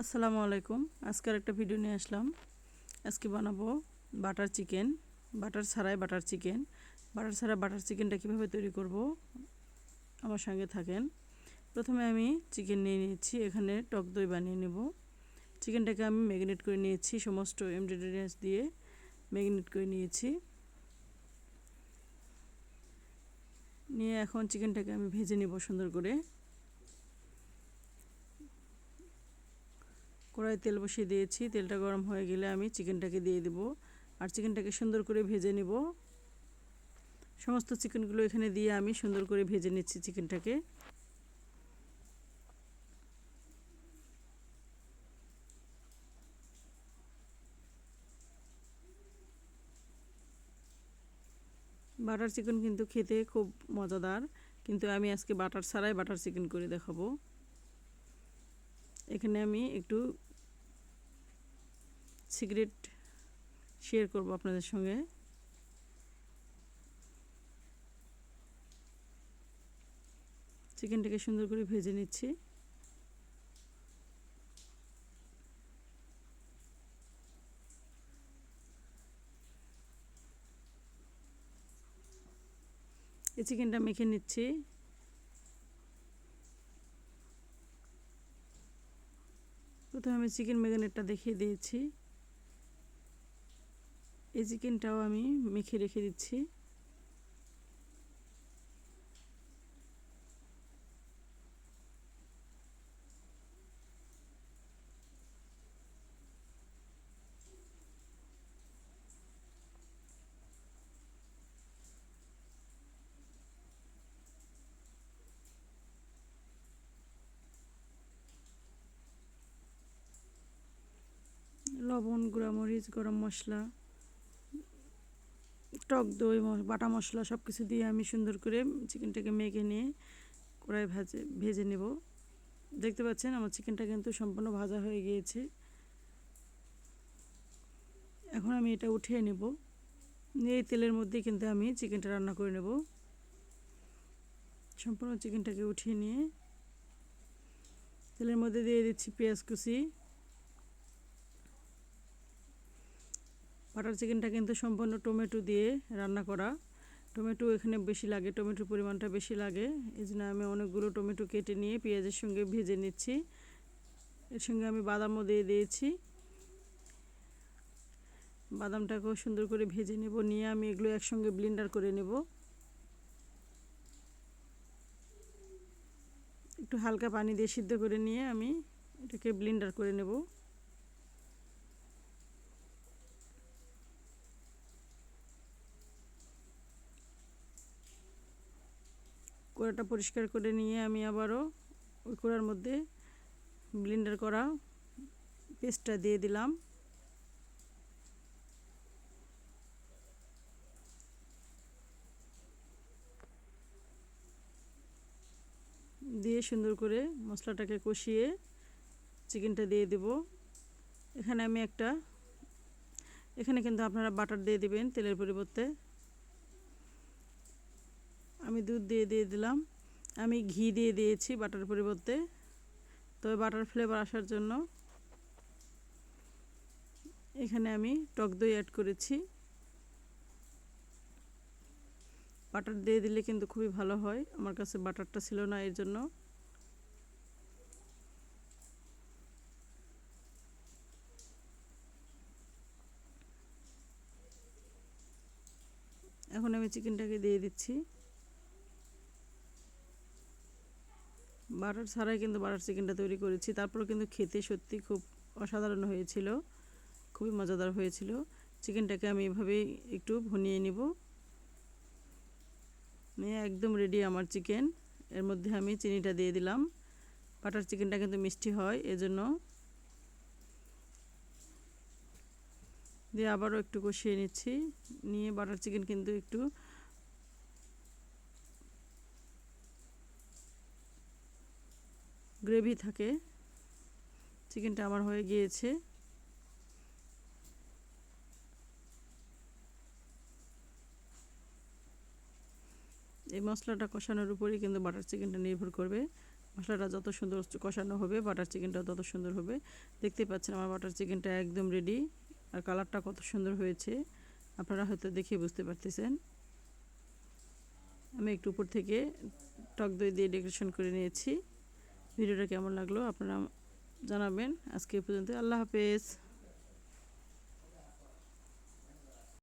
আসসালামু আলাইকুম। আজকের একটা ভিডিও নিয়ে আসলাম। আজকে বানাবো বাটার চিকেন। বাটার ছাড়াই বাটার চিকেন। বাটার ছাড়া বাটার চিকেনটা কীভাবে তৈরি করব আমার সঙ্গে থাকেন। প্রথমে আমি চিকেন নিয়ে নিয়েছি। এখানে টক দই বানিয়ে নেব। চিকেনটাকে আমি ম্যাগনেট করে নিয়েছি সমস্ত ইনগ্রিডিয়েন্টস দিয়ে ম্যাগনেট করে নিয়েছি। নিয়ে এখন চিকেনটাকে আমি ভেজে নেব সুন্দর করে। কড়াই তেল বসিয়ে দিয়েছি। তেলটা গরম হয়ে গেলে আমি চিকেনটাকে দিয়ে দেব। আর চিকেনটাকে সুন্দর করে ভেজে নেব। সমস্ত চিকেনগুলো এখানে দিয়ে আমি সুন্দর করে ভেজে নিচ্ছি চিকেনটাকে। বাটার চিকেন কিন্তু খেতে খুব মজাদার। কিন্তু আমি আজকে বাটার ছাড়াই বাটার চিকেন করে দেখাবো। এখানে আমি একটু সিক্রেট শেয়ার করব আপনাদের সঙ্গে। চিকেনটাকে সুন্দর করে ভেজে নিচ্ছি। এই চিকেনটা মেখে নিচ্ছি। প্রথমে আমি চিকেন ম্যাগনেটটা দেখিয়ে দিয়েছি। এই চিকেনটাও আমি মেখে রেখে দিচ্ছি। লবণ গুঁড়ামরিচ গরম মশলা। টক দই বাটা মশলা সব কিছু দিয়ে আমি সুন্দর করে চিকেনটাকে মেখে নিয়ে কড়াই ভাজে, ভেজে নেব। দেখতে পাচ্ছেন আমার চিকেনটা কিন্তু সম্পূর্ণ ভাজা হয়ে গিয়েছে। এখন আমি এটা উঠিয়ে নেব। নিয়ে এই তেলের মধ্যে কিন্তু আমি চিকেনটা রান্না করে নেব। সম্পূর্ণ চিকেনটাকে উঠিয়ে নিয়ে তেলের মধ্যে দিয়ে দিচ্ছি পেঁয়াজ কুচি। বাটার চিকেনটা কিন্তু সম্পূর্ণ টমেটো দিয়ে রান্না করা। টমেটো এখানে বেশি লাগে, টমেটোর পরিমাণটা বেশি লাগে। এই জন্য আমি অনেকগুলো টমেটো কেটে নিয়ে পেঁয়াজের সঙ্গে ভেজে নিচ্ছি। এর সঙ্গে আমি বাদামও দিয়ে দিয়েছি। বাদামটাকেও সুন্দর করে ভেজে নেব, নিয়ে আমি এগুলো একসঙ্গে ব্লিন্ডার করে নেব। একটু হালকা পানি দিয়ে সিদ্ধ করে নিয়ে আমি এটাকে ব্লিন্ডার করে নেব। কোড়াটা পরিষ্কার করে নিয়ে আমি আবারও ওই কোড়ার মধ্যে ব্লেন্ডার করা পেস্টটা দিয়ে দিলাম। দিয়ে সুন্দর করে মশলাটাকে কষিয়ে চিকেনটা দিয়ে দেব। এখানে আমি একটা, এখানে কিন্তু আপনারা বাটার দিয়ে দিবেন তেলের পরিবর্তে। আমি দুধ দিয়ে দিয়ে দিলাম। আমি ঘি দিয়ে দিয়েছি বাটার পরিবর্তে। তবে বাটার ফ্লেভার আসার জন্য এখানে আমি টক দই অ্যাড করেছি। বাটার দিয়ে দিলে কিন্তু খুবই ভালো হয়। আমার কাছে বাটারটা ছিল না এর জন্য। এখন আমি চিকেনটাকে দিয়ে দিচ্ছি। বাটার ছাড়াই কিন্তু বাটার চিকেনটা তৈরি করেছি। তারপর কিন্তু খেতে সত্যি খুব অসাধারণ হয়েছিল। খুবই মজাদার হয়েছিল। চিকেনটাকে আমি এভাবেই একটু ভনিয়ে নিব। নিয়ে একদম রেডি আমার চিকেন। এর মধ্যে আমি চিনিটা দিয়ে দিলাম। বাটার চিকেনটা কিন্তু মিষ্টি হয়, এজন্য দিয়ে আবারও একটু কষিয়ে নিচ্ছি। নিয়ে বাটার চিকেন কিন্তু একটু গ্রেভি থাকে। চিকেনটা আমার হয়ে গিয়েছে। এই মশলাটা কষানোর উপরেই কিন্তু বাটার চিকেনটা নির্ভর করবে। মশলাটা যত সুন্দর কষানো হবে, বাটার চিকেনটা তত সুন্দর হবে। দেখতে পাচ্ছেন আমার বাটার চিকেনটা একদম রেডি আর কালারটা কত সুন্দর হয়েছে। আপনারা হয়তো দেখে বুঝতে পারতেছেন। আমি একটু উপর থেকে টক দই দিয়ে ডেকোরেশন করে নিয়েছি। ভিডিওটা কেমন লাগল আপনারা জানাবেন। আজকে পর্যন্ত আল্লাহ হাফেজ।